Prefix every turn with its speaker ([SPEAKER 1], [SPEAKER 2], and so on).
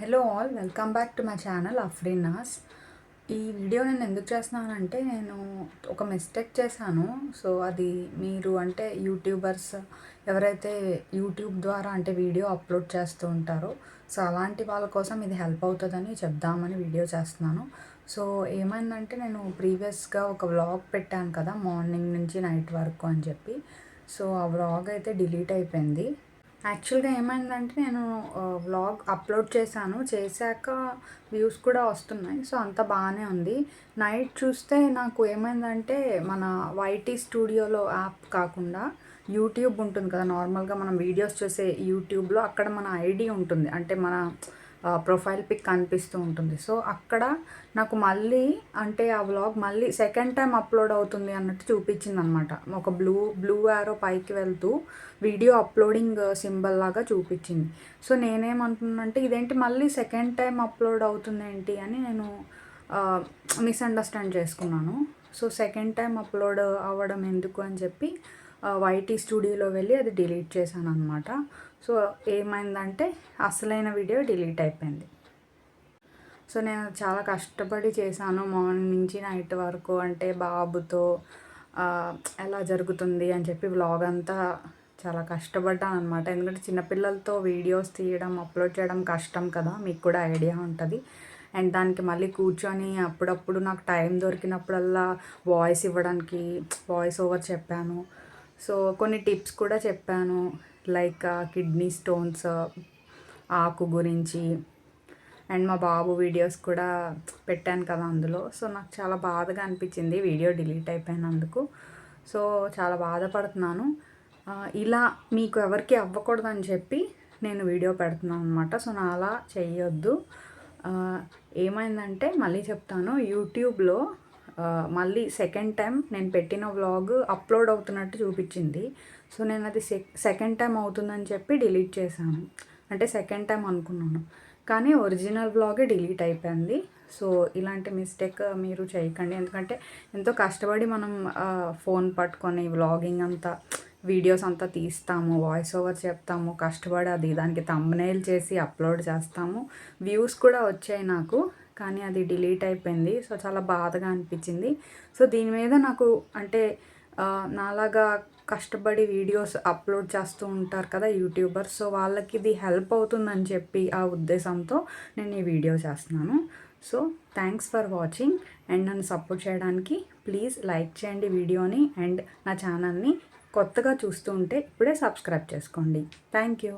[SPEAKER 1] Hello all welcome back to my channel Afreena's ఈ video నేను ఎందుకు చేస్తున్నానంటే నేను ఒక మిస్టేక్ చేశాను. సో అది మీరు అంటే యూట్యూబర్స్ ఎవరైతే యూట్యూబ్ ద్వారా అంటే వీడియో అప్లోడ్ చేస్తూ ఉంటారో సో అలాంటి వాళ్ళ కోసం ఇది హెల్ప్ అవుతుందని చెప్దామని వీడియో చేస్తున్నాను. సో ఏమైందంటే నేను ప్రీవియస్గా ఒక వ్లాగ్ పెట్టాను కదా మార్నింగ్ నుంచి నైట్ వరకు అని చెప్పి. సో ఆ వ్లాగ్ అయితే డిలీట్ అయిపోయింది. యాక్చువల్గా ఏమైందంటే నేను వ్లాగ్ అప్లోడ్ చేశాను. చేశాక వ్యూస్ కూడా వస్తున్నాయి. సో అంత బాగానే ఉంది. నైట్ చూస్తే నాకు ఏమైందంటే మన వైటీ స్టూడియోలో యాప్ కాకుండా యూట్యూబ్ ఉంటుంది కదా. నార్మల్గా మనం వీడియోస్ చూసే యూట్యూబ్లో అక్కడ మన ఐడి ఉంటుంది. అంటే మన ప్రొఫైల్ పిక్ కనిపిస్తూ ఉంటుంది. సో అక్కడ నాకు మళ్ళీ అంటే ఆ వ్లాగ్ మళ్ళీ సెకండ్ టైం అప్లోడ్ అవుతుంది అన్నట్టు చూపించింది అనమాట ఒక బ్లూ బ్లూ యారో పైకి వెళ్తూ వీడియో అప్లోడింగ్ సింబల్ లాగా చూపించింది. సో నేనేమంటున్నానంటే ఇదేంటి మళ్ళీ సెకండ్ టైం అప్లోడ్ అవుతుంది ఏంటి అని నేను మిస్అండర్స్టాండ్ చేసుకున్నాను. సో సెకండ్ టైం అప్లోడ్ అవ్వడం ఎందుకు అని చెప్పి వైటీ స్టూడియోలో వెళ్ళి అది డిలీట్ చేశాను అనమాట సో ఏమైందంటే అసలైన వీడియో డిలీట్ అయిపోయింది. సో నేను చాలా కష్టపడి చేశాను మార్నింగ్ నుంచి నైట్ వరకు. అంటే బాబుతో ఎలా జరుగుతుంది అని చెప్పి వ్లాగ్ అంతా చాలా కష్టపడ్డాను అనమాట ఎందుకంటే చిన్నపిల్లలతో వీడియోస్ తీయడం అప్లోడ్ చేయడం కష్టం కదా మీకు కూడా ఐడియా ఉంటుంది. అండ్ దానికి మళ్ళీ కూర్చొని అప్పుడప్పుడు నాకు టైం దొరికినప్పుడల్లా వాయిస్ ఇవ్వడానికి వాయిస్ ఓవర్ చెప్పాను. సో కొన్ని టిప్స్ కూడా చెప్పాను. లైక్ కిడ్నీ స్టోన్స్ ఆకు గురించి. అండ్ మా బాబు వీడియోస్ కూడా పెట్టాను కదా అందులో. సో నాకు చాలా బాధగా అనిపించింది వీడియో డిలీట్ అయిపోయినందుకు. సో చాలా బాధపడుతున్నాను. ఇలా మీకు ఎవరికి అవ్వకూడదని చెప్పి నేను వీడియో పెడుతున్నాను అనమాట సో నా అలా చేయొద్దు ఏమైందంటే మళ్ళీ చెప్తాను. యూట్యూబ్లో మళ్ళీ సెకండ్ టైం నేను పెట్టిన వ్లాగ్ అప్లోడ్ అవుతున్నట్టు చూపించింది. సో నేను అది సెకండ్ టైం అవుతుందని చెప్పి డిలీట్ చేశాను. అంటే సెకండ్ టైం అనుకున్నాను. కానీ ఒరిజినల్ వ్లాగే డిలీట్ అయిపోయింది. సో ఇలాంటి మిస్టేక్ మీరు చేయకండి. ఎందుకంటే ఎంతో కష్టపడి మనం ఫోన్ పట్టుకొని వ్లాగింగ్ అంతా వీడియోస్ అంతా తీస్తాము వాయిస్ ఓవర్ చెప్తాము కష్టపడి అది దానికి తమ్నైల్ చేసి అప్లోడ్ చేస్తాము. వ్యూస్ కూడా వచ్చాయి నాకు. కానీ అది డిలీట్ అయిపోయింది. సో చాలా బాధగా అనిపించింది. సో దీని మీద నాకు అంటే నాలాగా కష్టపడి వీడియోస్ అప్లోడ్ చేస్తూ ఉంటారు కదా యూట్యూబర్స్. సో వాళ్ళకి ఇది హెల్ప్ అవుతుందని చెప్పి ఆ ఉద్దేశంతో నేను ఈ వీడియో చేస్తున్నాను. So thanks for watching. And నన్ను సపోర్ట్ చేయడానికి ప్లీజ్ లైక్ చేయండి వీడియోని. అండ్ నా ఛానల్ని కొత్తగా చూస్తూ ఉంటే ఇప్పుడే సబ్స్క్రైబ్ చేసుకోండి. Thank you.